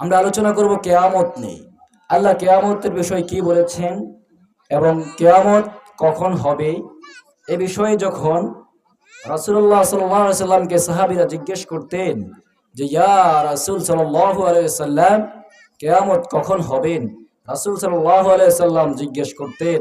আমরা আলোচনা করব কেয়ামত নেই আল্লাহ কেয়ামতের বিষয়ে কি বলেছেন এবং কেয়ামত কখন হবে? এ বিষয়ে যখন রাসুল্লাহ সাল্লামকে সাহাবিরা জিজ্ঞেস করতেন যে, ইয়া রাসুল সাল্লাম, কেয়ামত কখন হবেন রাসুল সাল্লাম জিজ্ঞেস করতেন,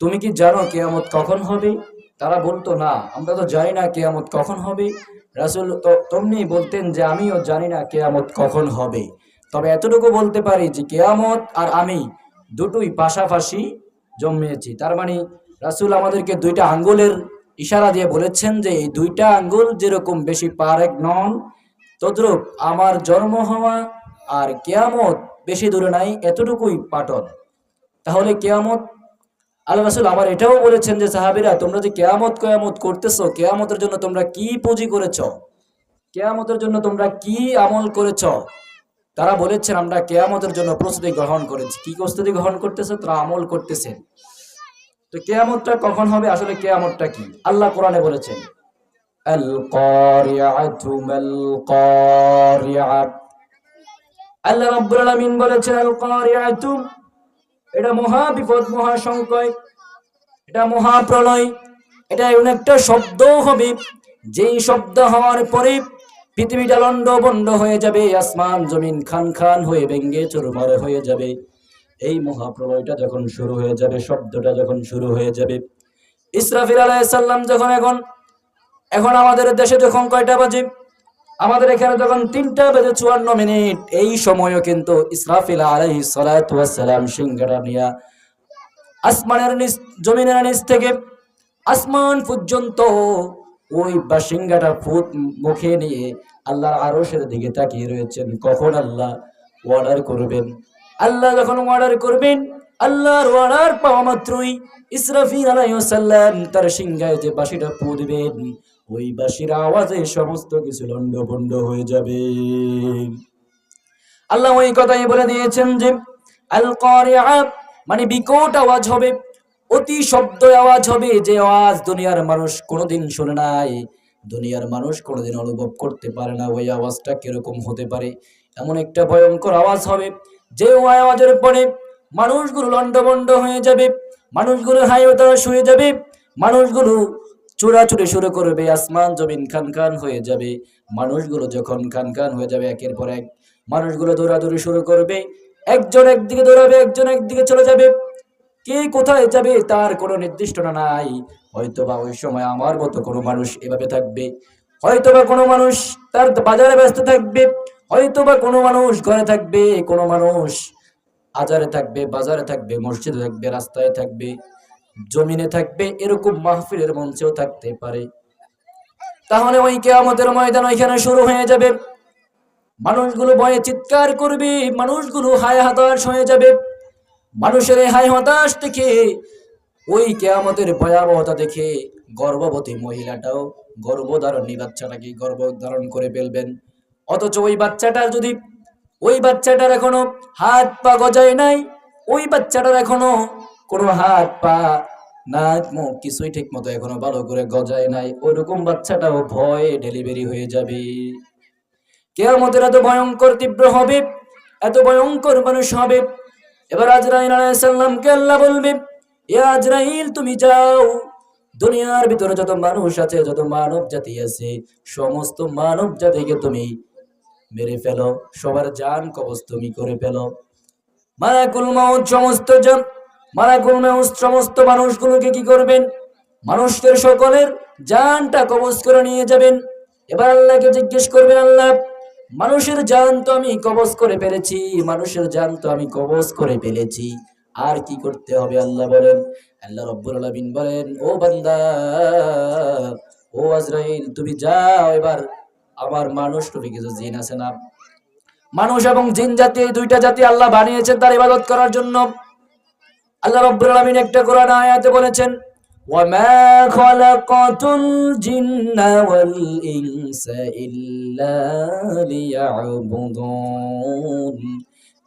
তুমি কি জানো কেয়ামত কখন হবে? তারা বলতো, না, আমরা তো জানি না কেয়ামত কখন হবে। রাসুল তমনি বলতেন যে, আমিও জানি না কেয়ামত কখন হবে। তবে এতটুকু বলতে পারি যে, কেয়ামত আর আমি দুটোই পাশাপাশি জন্মেছি। তার মানে রাসুল আমাদেরকে দুইটা আঙ্গুলের ইশারা দিয়ে বলেছেন যে, এই দুইটা আঙ্গুল যেরকম বেশি পারেক নন, তদ্রুপ আমার জন্ম হওয়া আর কেয়ামত বেশি দূরে নাই, এতটুকুই পাটন তাহলে কেয়ামত আল্লাহ রাসুল আবার এটাও বলেছেন যে, সাহাবিরা, তোমরা যে কেয়ামত কেয়ামত করতেছো, কেয়ামতের জন্য তোমরা কি পুঁজি করেছ? কেয়ামতের জন্য তোমরা কি আমল করেছ? তারা বলেছেন, আমরা কেয়ামতের জন্য প্রস্তুতি গ্রহণ করেছি। কি প্রস্তুতি গ্রহণ করতেছে? তারা আমল করতেছে। তো কেয়ামতটা কখন হবে? আসলে কেয়ামতটা কি? আল্লাহ কোরআনে বলেছেন আল্লাহ রাব্বুল বলেছেন এটা মহা বিপদ, মহা সংকয় এটা মহাপ্রলয় এটা এমন একটা শব্দ হবে। যেই শব্দ হওয়ার পরে পৃথিবীটা লন্ড বন্ড হয়ে যাবে, আসমান জমিন খান খান হয়ে ভেঙ্গে চুরমার হয়ে যাবে। এই মহাপ্রলয়টা যখন শুরু হয়ে যাবে, শব্দটা যখন শুরু হয়ে যাবে, ইসরাফিল আলাইসাল্লাম যখন এখন এখন আমাদের দেশে যখন কয়টা বাজে? আমাদের এখানে যখন তিনটা বেজে চুয়ান্ন মিনিট, এই সময়ও কিন্তু ইসরাফিল আলাইহি সালাম সিংহারা নিয়া আসমানের নিচ, জমিনের নিচ থেকে আসমান পর্যন্ত ওই বাসিঙ্গাটা ফুট মুখে নিয়ে আল্লাহর আরশের দিকে তাকিয়ে রয়েছেন। কখন আল্লাহ অর্ডার করবেন? আল্লাহ যখন অর্ডার করবেন, আল্লাহর অর্ডার পাওয়া মাত্রই ইসরাফিল আলাইসাল্লাম তার সিংহায় যে বাসিটা পু দিবেন ওই বাসির আওয়াজে সমস্ত কিছু লন্ডভন্ড হয়ে যাবে। আল্লাহ ওই কথাই বলে দিয়েছেন যে আল মানে বিকট আওয়াজ হবে, অতি শব্দ আওয়াজ হবে, যে আওয়াজ দুনিয়ার মানুষ কোনোদিন শুনে নাই। দুনিয়ার মানুষ কোনোদিন অনুভব করতে পারে না ওই আওয়াজটা কীরকম হতে পারে। এমন একটা ভয়ঙ্কর আওয়াজ হবে, যে ওই আওয়াজের পরে মানুষগুলো লন্ডভন্ড হয়ে যাবে, মানুষগুলো হাই হতাশ হয়ে যাবে, মানুষগুলো চোরাচুরি শুরু করবে, আসমান জমিন খান খান হয়ে যাবে। মানুষগুলো যখন খান খান হয়ে যাবে একের পর এক, মানুষগুলো দৌড়াদৌড়ি শুরু করবে। একজন একদিকে দৌড়াবে, একজন একদিকে চলে যাবে। কে কোথায় যাবে তার কোনো নির্দিষ্ট নাই। হয়তো বা ওই সময় আমার মতো কোনো মানুষ এভাবে থাকবে। হয়তো বা কোনো মানুষ তার বাজারে ব্যস্ত থাকবে। হয়তো বা কোনো মানুষ ঘরে থাকবে, কোনো মানুষ আজারে থাকবে, বাজারে থাকবে, মসজিদে থাকবে, রাস্তায় থাকবে। জমিনে থাকবে, এরকম মাহফিলের মঞ্চেও থাকতে পারে। তাহলে ওই কেয়ামতের ময়দান ওইখানে শুরু হয়ে যাবে। মানুষগুলো ভয়ে চিৎকার করবে, মানুষগুলো হায় হতাশ হয়ে যাবে। মানুষের এই হায় হতাশ দেখে ওই কেয়ামতের ভয়াবহতা দেখে গর্ভবতী মহিলাটাও গর্ভধারণী বাচ্চাটাকে গর্ভ ধারণ করে ফেলবেন। অথচ ওই বাচ্চাটা যদি, ওই বাচ্চাটার এখনও হাত পা গজায় নাই, ওই বাচ্চাটার এখনও কোনো হাত, পা, নাক, মুখ কিছুই ঠিক মতো এখনও ভালো করে গজায় নাই। ওইরকম বাচ্চাটাও ভয়ে ডেলিভারি হয়ে যাবে। কেয়ামতের এত ভয়ঙ্কর তীব্র হবে, এত ভয়ঙ্কর মানুষ হবে। এবার আজরাইল আলাইসাল্লামকে আল্লাহ বলবে, এ আজরাইল, তুমি যাও। দুনিয়ার ভিতরে যত মানুষ আছে, যত মানব জাতি আছে, সমস্ত মানব জাতিকে তুমি মেরে ফেলো। সবার জান কবজ তুমি করে ফেলো। মালাকুল মাউত, সমস্ত মালাকুল মাউত সমস্ত মানুষগুলোকে কি করবেন? মানুষদের সকলের জানটা কবজ করে নিয়ে যাবেন। এবার আল্লাহকে জিজ্ঞেস করবেন, আল্লাহ, মানুষের জান তো আমি কবজ করে পেরেছি মানুষের জান তো আমি কবজ করে ফেলেছি। আর কি করতে হবে আল্লাহ বলেন? আল্লাহ রব্বুল আলামিন বলেন, ও বান্দা, ও আজরাইল, তুমি যাও এবার। আমার মানুষ তুমি কিছু জিন আছে না? মানুষ এবং জিন জাতি, এই দুইটা জাতি আল্লাহ বানিয়েছেন তার ইবাদত করার জন্য। আল্লাহ রব্বুল আলামিন একটা কোরআন আয়াতে বলেছেন وما خلقت الجن والإنس إلا ليعبدون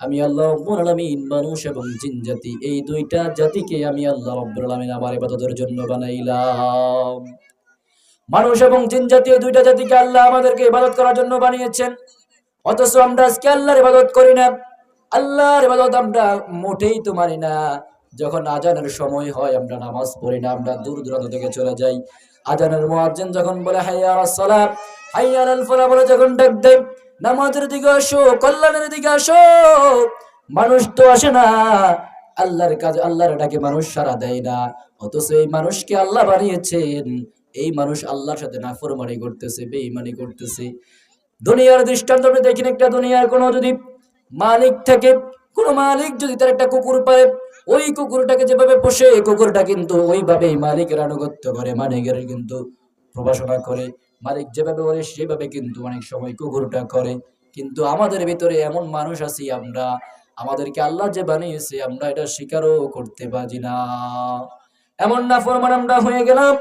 আমি আল্লাহ রব্বুল আলামিন মানুষ এবং জিন জাতি এই দুইটা জাতিকে আমি আল্লাহ রব্বুল আলামিন আমার ইবাদতের জন্য বানাইলাম মানুষ এবং জিন জাতি এই দুইটা জাতিকে আল্লাহ আমাদেরকে ইবাদত করার জন্য বানিয়েছেন অথচ আমরা আজকে আল্লাহর ইবাদত করি না আল্লাহর ইবাদত আমরা মোটেই তো মানি না যখন আজানের সময় হয়, আমরা নামাজ পড়ি না, আমরা দূর দূরান্ত থেকে চলে যাই। আজানের মুয়াজ্জিন যখন বলে হাইয়া আলাস সালাত হাইয়া আলাল বলে যখন ডাক দেয়, নামাজের দিকে আসো, কল্যাণের দিকে আসো, মানুষ তো আসে না, আল্লাহর কাজ, আল্লাহর ডাকে মানুষ সারা দেয় না। অথচ এই মানুষকে আল্লাহ বানিয়েছেন, এই মানুষ আল্লাহর সাথে না নাফরমানি করতেছে, বেঈমানি করতেছে। দুনিয়ার দৃষ্টান্ত দেখেন, একটা দুনিয়ার কোনো যদি মালিক থাকে, কোনো মালিক যদি তার একটা কুকুর পায় ওই কুকুরটাকে যেভাবে পোষে কুকুরটা কিন্তু ওইভাবেই মালিকের আনুগত্য করে, মালিকের কিন্তু প্রভাষণা করে। মালিক যেভাবে বলে, সেভাবে কিন্তু অনেক সময় কুকুরটা করে। কিন্তু আমাদের ভিতরে এমন মানুষ আছি আমরা, আমাদেরকে আল্লাহ যে বানিয়েছে, আমরা এটা স্বীকারও করতে পারি না। এমন না ফরমান আমরা হয়ে গেলাম।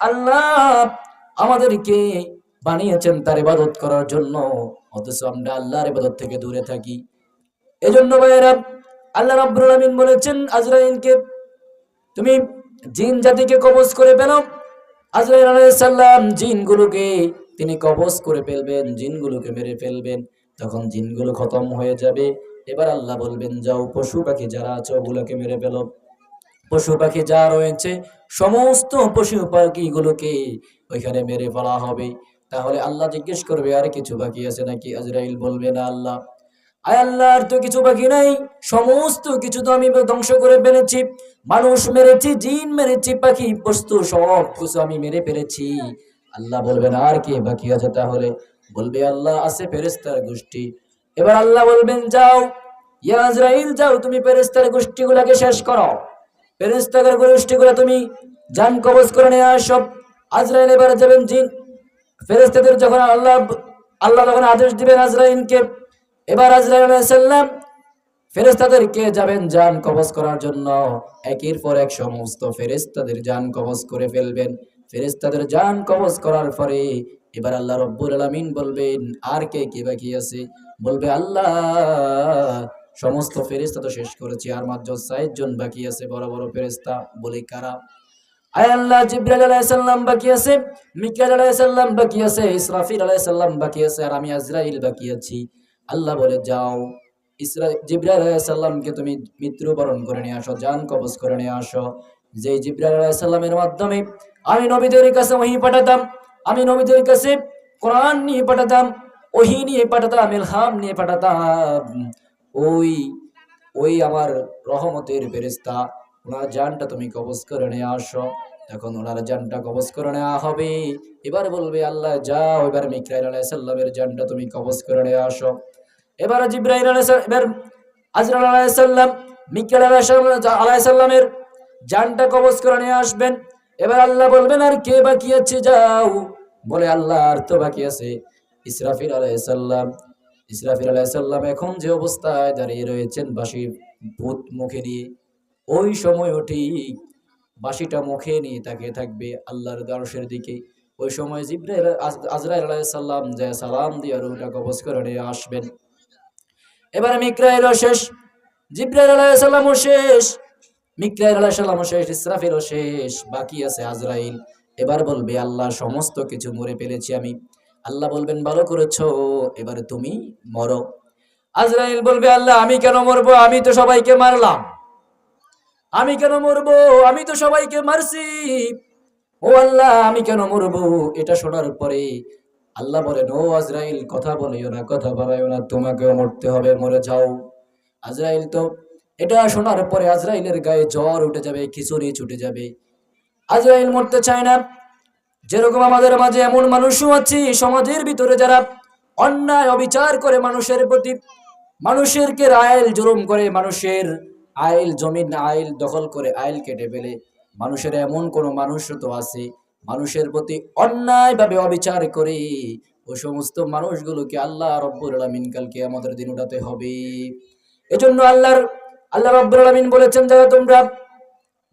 আল্লাহ আমাদেরকে বানিয়েছেন তার ইবাদত করার জন্য, অথচ আমরা আল্লাহর ইবাদত থেকে দূরে থাকি। এজন্য ভাইয়েরা আল্লাহ রাব্বুল আলামিন বলেছেন, আজরাইলকে তুমি জিন জাতিকে কবজ করে পেল আজরাইল আলাইহিস সালাম জিনগুলোকে তিনি কবজ করে ফেলবেন, জিনগুলোকে মেরে ফেলবেন। তখন জিনগুলো খতম হয়ে যাবে। এবার আল্লাহ বলবেন, যাও পশু পাখি যারা আছে, ওগুলোকে মেরে ফেলো। পশু পাখি যা রয়েছে, সমস্ত পশু পাখিগুলোকে ওইখানে মেরে ফেলা হবে। তাহলে আল্লাহ জিজ্ঞেস করবে, আর কিছু বাকি আছে নাকি? আজরাইল বলবে, না আল্লাহ। আয় আল্লাহর তো কিছু বাকি নাই, সমস্ত কিছু তো আমি ধ্বংস করে ফেলেছি। মানুষ মেরেছি, জিন মেরেছি, পাখি, বস্তু সব কিছু আমি মেরে ফেলেছি। আল্লাহ বলবেন, আর কি বাকি আছে তাহলে? বলবে, আল্লাহ আছে ফেরেস্তার গোষ্ঠী। এবার আল্লাহ বলবেন, যাও, ইয়া আজরাইল, যাও, তুমি ফেরেস্তার গোষ্ঠীগুলোকে শেষ করো। ফেরেস্তার গোষ্ঠীগুলো তুমি জান কবজ করে নিয়ে সব আজরাইল এবার যাবেন জিন। ফেরেস্তাদের যখন আল্লাহ আল্লাহ যখন আদেশ দিবেন আজরাইলকে। এবার আজরাইল ফেরেস্তাদেরকে যাবেন জান কবজ করার জন্য? একের পর এক সমস্ত ফেরেস্তাদের জান কবজ করে ফেলবেন। ফেরেস্তাদের জান কবজ করার পরে এবার আল্লাহ রব্বুল আলামিন বলবেন, আর কে কে বাকি আছে? বলবে, আল্লাহ, সমস্ত ফেরেস্তা তো শেষ করেছি, আর মাত্র জন বাকি আছে বড় বড় ফেরেস্তা বলে কারা? আমি আজরাইল বাকি আছি। আল্লাহ বলে, যাও, ইসরা, জিব্রাইল আলাইহিস সালামকে তুমি মৃত্যুবরণ করে নিয়ে আসো জান কবজ করে নিয়ে আসো। যে জিব্রাইল আলাইহিস সালামের মাধ্যমে আমি নবীদের কাছে ওহী পাঠাতাম, আমি নবীদের কাছে কোরআন নিয়ে পাঠাতাম, ওহী নিয়ে পাঠাতাম, ইলহাম নিয়ে পাঠাতাম। ওই ওই আমার রহমতের ফেরেস্তা ওনার জানটা তুমি কবজ করে নিয়ে আসো। এখন ওনার জানটা কবজ করে নেওয়া হবে। এবার বলবে, আল্লাহ, যাও। এবার মিকরাইল আলাইহিস সালামের জানটা তুমি কবজ করে নিয়ে আসো। এবার আলাইহিস এবার সালাম, মিকাইল আলাইহিস সালামের জানটা কবজ করে নিয়ে আসবেন। এবার আল্লাহ বলবেন, আর কে বাকি আছে? যাও। বলে আল্লাহ, আর তো বাকি আছে ইসরাফিল আলাইহিস সালাম। ইসরাফিল আলাইহিস এখন যে অবস্থায় দাঁড়িয়ে রয়েছেন বাসি ভূত মুখে নিয়ে, ওই সময়ও ঠিক বাসিটা মুখে নিয়ে তাকিয়ে থাকবে আল্লাহর দারসের দিকে। ওই সময় জিব্রাইল, আজ- আজরাইল আলাইহিস সালাম যে সালাম দিয়ে রুহটা কবজ করে নিয়ে আসবেন। এবার মিকরাইলও শেষ। জিব্রাইল আলাইহিস সালামও শেষ। মিকরাইল আলাইহিস সালামও শেষ ইসরাফিলও শেষ। বাকি আছে আজরাইল। এবার বলবে, আল্লাহ সমস্ত কিছু মরে ফেলেছি আমি। আল্লাহ বলবেন, ভালো করেছ, এবারে তুমি মরো। আজরাইল বলবে, আল্লাহ, আমি কেন মরবো? আমি তো সবাইকে মারলাম। আমি কেন মরবো? আমি তো সবাইকে মারছি। ও আল্লাহ, আমি কেন মরবো? এটা শোনার পরে আল্লাহ বলেন ও আজরাইল, কথা বলিও না, কথা বলাইও না, তোমাকেও মরতে হবে, মরে যাও। আজরাইল তো, এটা শোনার পরে আজরাইলের গায়ে জ্বর উঠে যাবে, খিচুড়ি ছুটে যাবে। আজরাইল মরতে চায় না। যেরকম আমাদের মাঝে এমন মানুষও আছে, সমাজের ভিতরে যারা অন্যায় অবিচার করে মানুষের প্রতি, মানুষেরকে আইল জুলুম করে, মানুষের আইল জমিন আইল দখল করে, আইল কেটে ফেলে। মানুষের এমন কোন মানুষ তো আছে মানুষের প্রতি অন্যায়ভাবে অবিচার করে ওই সমস্ত মানুষগুলোকে আল্লাহ রব্বুল আলামিন কালকে আমাদের দিন উঠাতে হবে। এজন্য আল্লাহর, আল্লাহ রব্বুল আলামিন বলেছেন, যারা তোমরা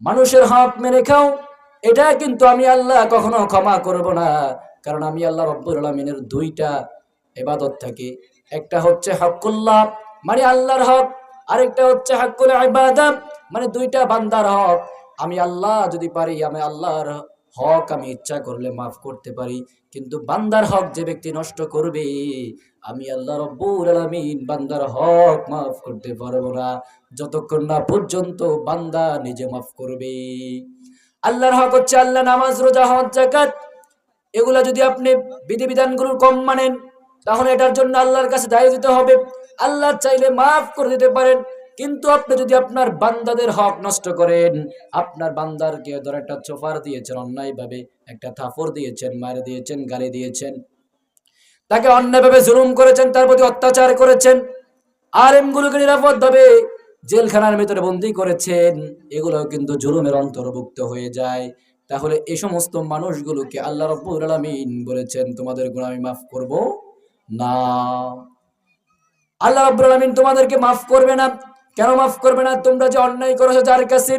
মানুষের হক মেরে খাও, এটা কিন্তু আমি আল্লাহ কখনো ক্ষমা করব না। কারণ আমি আল্লাহ রব্বুল আলমিনের দুইটা এবাদত থাকে। একটা হচ্ছে হকুল্লাহ মানে আল্লাহর হক। আরেকটা হচ্ছে হকুল ইবাদত মানে দুইটা বান্দার হক। আমি আল্লাহ যদি পারি, আমি আল্লাহর হক আমি ইচ্ছা করলে মাফ করতে পারি, কিন্তু বান্দার হক যে ব্যক্তি নষ্ট করবে, আমি আল্লাহ রব্বুল আলামিন বান্দার হক মাফ করতে পারব না। যতক্ষণ না পর্যন্ত বান্দা নিজে মাফ করবে। আল্লাহর হক হচ্ছে আল্লাহ নামাজ, রোজা, হজ জাকাত এগুলা যদি আপনি বিধিবিধানগুলোর কম মানেন, তাহলে এটার জন্য আল্লাহর কাছে দায়ী দিতে হবে। আল্লাহ চাইলে মাফ করে দিতে পারেন কিন্তু আপনি যদি আপনার বান্দাদের হক নষ্ট করেন, আপনার বান্দারকে ধর একটা চোফার দিয়েছেন, অন্যায়ভাবে একটা থাপড় দিয়েছেন, মারে দিয়েছেন, গালি দিয়েছেন। তাকে অন্যায়ভাবে জুলুম করেছেন, তার প্রতি অত্যাচার করেছেন। আর এমগুলোকে নিরাপদভাবে জেলখানার ভিতরে বন্দি করেছেন এগুলো কিন্তু জুলুমের অন্তর্ভুক্ত হয়ে যায়। তাহলে এই সমস্ত মানুষগুলোকে আল্লাহ রব্বুল আলামিন বলেছেন, তোমাদের গুণ আমি মাফ করব না। আল্লাহ রব্বুল আলামিন তোমাদেরকে মাফ করবে না। কেন মাফ করবে না? তোমরা যে অন্যায় করেছ যার কাছে,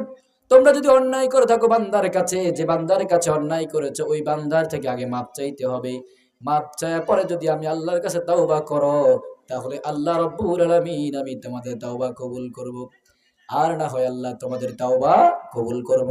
তোমরা যদি অন্যায় করে থাকো বান্দার কাছে, যে বান্দার কাছে অন্যায় করেছ, ওই বান্দার থেকে আগে মাপ চাইতে হবে। মাপ চাইয়া পরে যদি আমি আল্লাহর কাছে তাওবা করো, তাহলে আল্লাহ রব্বুল আলামিন, আমি তোমাদের তাওবা কবুল করব। আর না হয় আল্লাহ তোমাদের তাওবা কবুল করব